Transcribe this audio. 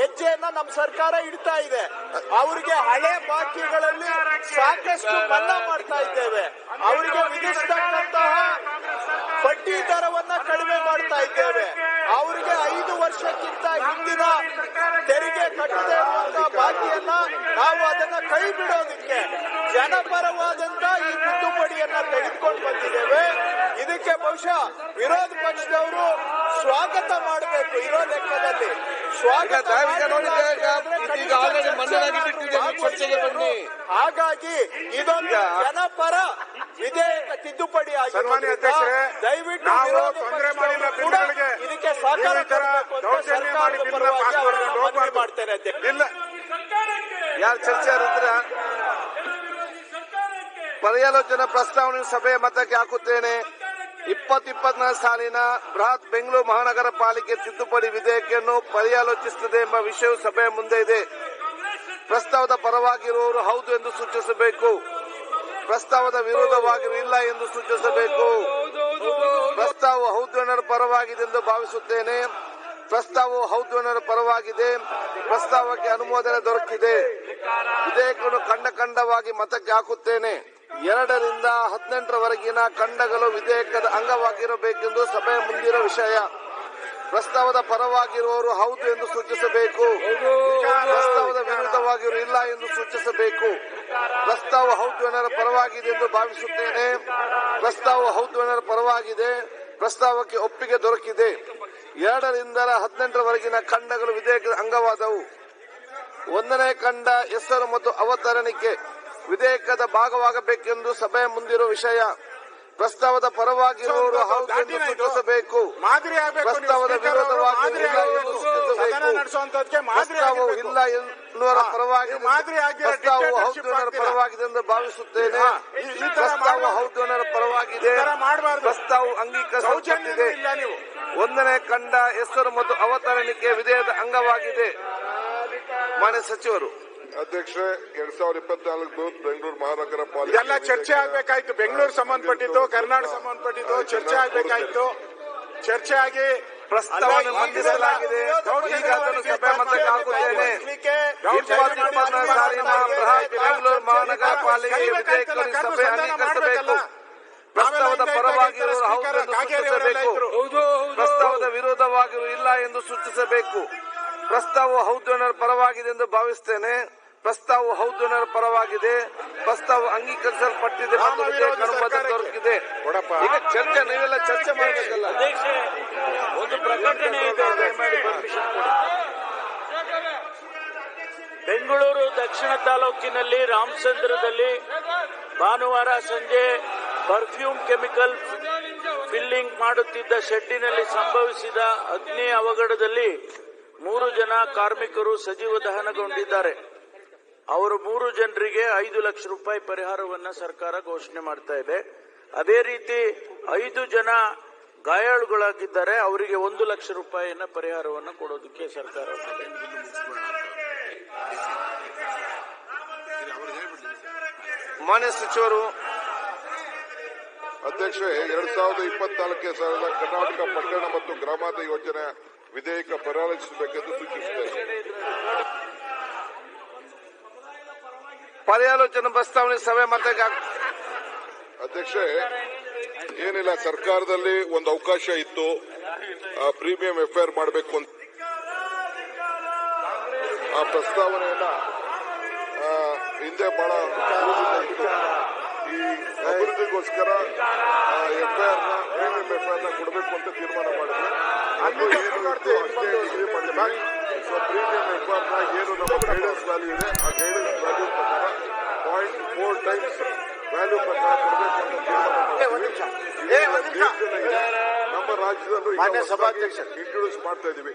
ಹೆಜ್ಜೆಯನ್ನ ನಮ್ಮ ಸರ್ಕಾರ ಇಡ್ತಾ ಇದೆ. ಅವರಿಗೆ ಹಳೆ ಬಾಕಿಗಳಲ್ಲಿ ಸಾಕಷ್ಟು ಮನ್ನಾ ಮಾಡ್ತಾ ಇದ್ದೇವೆ. ಅವರಿಗೆ ವಿಧಿಸ್ತಕ್ಕಂತಹ ಬಡ್ಡಿ ದರವನ್ನ ಕಡಿಮೆ ಮಾಡ್ತಾ ಇದ್ದೇವೆ. ಅವರಿಗೆ ಐದು ವರ್ಷಕ್ಕಿಂತ ಹಿಂದಿನ ತೆರಿಗೆ ಕಟ್ಟದೆ ಇರುವಂತಹ ಬಾಕಿಯನ್ನ ನಾವು ಅದನ್ನ ಕೈ ಬಿಡೋದಕ್ಕೆ ಜನಪರವಾದಂತ ಈ ತಿದ್ದುಪಡಿಯನ್ನ ತೆಗೆದುಕೊಂಡು ಬಂದಿದ್ದೇವೆ. ಇದಕ್ಕೆ ಬಹುಶಃ ವಿರೋಧ ಪಕ್ಷದವರು ಸ್ವಾಗತ ಮಾಡಬೇಕು ಇರೋ ಲೆಕ್ಕದಲ್ಲಿ. ಸ್ವಾಗತ ಬನ್ನಿ. ಹಾಗಾಗಿ ಇದೊಂದು ಜನಪರ ವಿಧೇಯಕ ತಿದ್ದುಪಡಿ ಆಗಿದೆ ದಯವಿಟ್ಟು ತೊಂದ್ರೆ ಮಾಡಿಲ್ಲ ಇದಕ್ಕೆ ಸಹಕಾರ ಪರವಾಗಿ. ಮಾಡ್ತೇನೆ ಅಧ್ಯಕ್ಷ ಯಾರು ಚರ್ಚೆ ಇದ್ರ ಪರ್ಯಾಲೋಚನಾ ಪ್ರಸ್ತಾವನೆ ಸಭೆಯ ಮತಕ್ಕೆ ಹಾಕುತ್ತೇನೆ. ಇಪ್ಪತ್ ಇಪ್ಪತ್ನಾಲ್ಕು ಸಾಲಿನ ಬೃಹತ್ ಬೆಂಗಳೂರು ಮಹಾನಗರ ಪಾಲಿಕೆ ತಿದ್ದುಪಡಿ ವಿಧೇಯಕವನ್ನು ಪರ್ಯಾಲೋಚಿಸುತ್ತದೆ ಎಂಬ ವಿಷಯವು ಸಭೆಯ ಮುಂದೆ ಇದೆ. ಪ್ರಸ್ತಾವದ ಪರವಾಗಿರುವವರು ಹೌದು ಎಂದು ಸೂಚಿಸಬೇಕು. ಪ್ರಸ್ತಾವದ ವಿರೋಧವಾಗಿರಲಿಲ್ಲ ಎಂದು ಸೂಚಿಸಬೇಕು. ಪ್ರಸ್ತಾವವು ಹೌದು ಎನ್ನರ ಪರವಾಗಿದೆ ಎಂದು ಭಾವಿಸುತ್ತೇನೆ. ಪ್ರಸ್ತಾವವು ಹೌದು ಎನ್ನರ ಪರವಾಗಿದೆ. ಪ್ರಸ್ತಾವಕ್ಕೆ ಅನುಮೋದನೆ ದೊರಕಿದೆ. ವಿಧೇಯಕವನ್ನು ಕಂಡ ಖಂಡವಾಗಿ ಮತಕ್ಕೆ ಹಾಕುತ್ತೇನೆ. ಎರಡರಿಂದ ಹದಿನೆಂಟರವರೆಗಿನ ಖಂಡಗಳು ವಿಧೇಯಕದ ಅಂಗವಾಗಿರಬೇಕೆಂದು ಸಭೆಯ ಮುಂದಿನ ವಿಷಯ. ಪ್ರಸ್ತಾವದ ಪರವಾಗಿರುವವರು ಹೌದು ಎಂದು ಸೂಚಿಸಬೇಕು. ಪ್ರಸ್ತಾವದ ವಿರುದ್ಧವಾಗಿರು ಇಲ್ಲ ಎಂದು ಸೂಚಿಸಬೇಕು. ಪ್ರಸ್ತಾವ ಹೌದು ಎನ್ನರ ಪರವಾಗಿದೆ ಎಂದು ಭಾವಿಸುತ್ತೇನೆ. ಪ್ರಸ್ತಾವ ಹೌದು ಎನ್ನರ ಪರವಾಗಿದೆ. ಪ್ರಸ್ತಾವಕ್ಕೆ ಒಪ್ಪಿಗೆ ದೊರಕಿದೆ. ಎರಡರಿಂದ ಹದಿನೆಂಟರವರೆಗಿನ ಖಂಡಗಳು ವಿಧೇಯಕದ ಅಂಗವಾದವು. ಒಂದನೇ ಖಂಡ, ಹೆಸರು ಮತ್ತು ಅವತರಣಿಕೆ. ವಿಧೇಯಕದ ಭಾಗವಾಗಬೇಕೆಂದು ಸಭೆಯ ಮುಂದಿರುವ ವಿಷಯ. ಪ್ರಸ್ತಾವದ ಪರವಾಗಿರುವವರು ಹೌದು ಎಂದು ಸೂಚಿಸಬೇಕು. ಪ್ರಸ್ತಾವದ ವಿರೋಧವಾಗಿ ಪ್ರಸ್ತಾವವು ಇಲ್ಲ ಎನ್ನುವರ ಪರವಾಗಿ ಪ್ರಸ್ತಾವವು ಹೌದು ಪರವಾಗಿದೆ ಎಂದು ಭಾವಿಸುತ್ತೇನೆ. ಪ್ರಸ್ತಾವ. ಹೌದು ಎನ್ನುವರ ಪರವಾಗಿದೆ. ಪ್ರಸ್ತಾವವು ಅಂಗೀಕರಿಸಲ್ಪಟ್ಟಿದೆ. ಒಂದನೇ ಕಂಡ ಹೆಸರು ಮತ್ತು ಅವತರಣಿಕೆ ವಿಧೇಯದ ಅಂಗವಾಗಿದೆ. ಮಾನ್ಯ ಸಚಿವರು. ಅಧ್ಯಕ್ಷೆ ಎರಡ್ ಸಾವಿರದ ಇಪ್ಪತ್ನಾಲ್ಕು ಬೆಂಗಳೂರು ಮಹಾನಗರ ಪಾಲಿಕೆ ಎಲ್ಲ ಚರ್ಚೆ ಆಗ್ಬೇಕಾಯ್ತು. ಬೆಂಗಳೂರು ಸಂಬಂಧಪಟ್ಟಿದ್ದು ಕರ್ನಾಟಕ ಸಂಬಂಧಪಟ್ಟಿದ್ದು ಚರ್ಚೆ ಆಗ್ಬೇಕಾಯ್ತು. ಚರ್ಚೆ ಆಗಿ ಪ್ರಸ್ತಾವನೆ ಮಂಡಿಸಲಾಗಿದೆ ಬೆಂಗಳೂರು ಮಹಾನಗರ ಪಾಲಿಕೆ ಸಭೆ ಅಂಗೀಕರಿಸಬೇಕು ಪ್ರಸ್ತಾವದ ಪರವಾಗಿರುವವರು ಹೌದು ಎಂದು ಸೂಚಿಸಬೇಕು. ಪ್ರಸ್ತಾವದ ವಿರೋಧವಾಗಿರು ಇಲ್ಲ ಎಂದು ಸೂಚಿಸಬೇಕು. ಪ್ರಸ್ತಾವವು ಹೌದು ಎನ್ನರ ಪರವಾಗಿದೆ ಎಂದು ಭಾವಿಸುತ್ತೇನೆ ಪ್ರಸ್ತಾವವು ಹೌದು ಎನ್ನರ ಪರವಾಗಿದೆ. ಪ್ರಸ್ತಾವ ಅಂಗೀಕರಿಸಲ್ಪಟ್ಟಿದೆ ಮತ್ತು ವಿಧೇಯಕ ಅನುಮೋದನೆ ದೊರಕಿದೆ. ಈಗ ಚರ್ಚೆ ನೀವೆಲ್ಲ ಚರ್ಚೆ ಮಾಡಬೇಕಲ್ಲ? ಒಂದು ಪ್ರಕಟಣೆ ಬೆಂಗಳೂರು ದಕ್ಷಿಣ ತಾಲೂಕಿನಲ್ಲಿ ರಾಮಚಂದ್ರದಲ್ಲಿ ಭಾನುವಾರ ಸಂಜೆ ಪರ್ಫ್ಯೂಮ್ ಕೆಮಿಕಲ್ ಫಿಲ್ಲಿಂಗ್ ಮಾಡುತ್ತಿದ್ದ ಶೆಡ್ಡಿನಲ್ಲಿ ಸಂಭವಿಸಿದ ಅಗ್ನಿ ಅವಘಡದಲ್ಲಿ ಮೂರು ಜನ ಕಾರ್ಮಿಕರು ಸಜೀವ ದಹನಗೊಂಡಿದ್ದಾರೆ. ಅವರು ಮೂರು ಜನರಿಗೆ ಐದು ಲಕ್ಷ ರೂಪಾಯಿ ಪರಿಹಾರವನ್ನ ಸರ್ಕಾರ ಘೋಷಣೆ ಮಾಡ್ತಾ ಇದೆ. ಅದೇ ರೀತಿ ಐದು ಜನ ಗಾಯಾಳುಗಳಾಗಿದ್ದಾರೆ. ಅವರಿಗೆ ಒಂದು ಲಕ್ಷ ರೂಪಾಯಿಯನ್ನ ಪರಿಹಾರವನ್ನು ಕೊಡೋದಕ್ಕೆ ಸರ್ಕಾರ ಮಾನ್ಯ ಸಚಿವರು ಅಧ್ಯಕ್ಷ ಎರಡ್ ಸಾವಿರದ ಇಪ್ಪತ್ನಾಲ್ಕನೇ ಸಾವಿರದ ಕರ್ನಾಟಕ ಪಟ್ಟಣ ಮತ್ತು ಗ್ರಾಮಾಂತರ ಯೋಜನೆ ವಿಧೇಯಕ ಪರಾಲೋಚಿಸಬೇಕೆಂದು ಸೂಚಿಸುತ್ತೇನೆ. ಪರ್ಯಾಲೋಚನೆ ಪ್ರಸ್ತಾವನೆ ಸಭೆ ಮತ್ತೆ ಅಧ್ಯಕ್ಷೆ ಏನಿಲ್ಲ ಸರ್ಕಾರದಲ್ಲಿ ಒಂದು ಅವಕಾಶ ಇತ್ತು. ಪ್ರೀಮಿಯಂ ಎಫ್ಐಆರ್ ಮಾಡಬೇಕು ಅಂತ. ಆ ಪ್ರಸ್ತಾವನೆಯನ್ನ ಹಿಂದೆ ಬಹಳ ದಿನದಿಂದ ಇತ್ತು ಈ ಅಭಿವೃದ್ಧಿಗೋಸ್ಕರ ಎಫ್ಐಆರ್ನ ಪ್ರೀಮಿಯಂ ಎಫ್ಐಆರ್ನ ಕೊಡಬೇಕು ಅಂತ ತೀರ್ಮಾನ ಮಾಡಿದ್ವಿ ಅದು ಏನು ಇತ್ತು ಅಷ್ಟೇ ಮಾಡಿದ್ವಿ ಸೊ ಏನು ನಮ್ಮ ಗೈಡೆನ್ಸ್ ವ್ಯಾಲ್ಯೂ ಇದೆ ಆ ಗೈಡೆನ್ಸ್ ವ್ಯಾಲ್ಯೂ ಪ್ರಕಾರ ಪಾಯಿಂಟ್ ಫೋರ್ ಟೈಮ್ಸ್ ವ್ಯಾಲ್ಯೂ ಪ್ರಕಾರ ಕೊಡಬೇಕು ಅಂತ ತೀರ್ಮಾನ. ನಮ್ಮ ರಾಜ್ಯದಲ್ಲೂ. ಇಂಟ್ರೊಡ್ಯೂಸ್ ಮಾಡ್ತಾ ಇದೀವಿ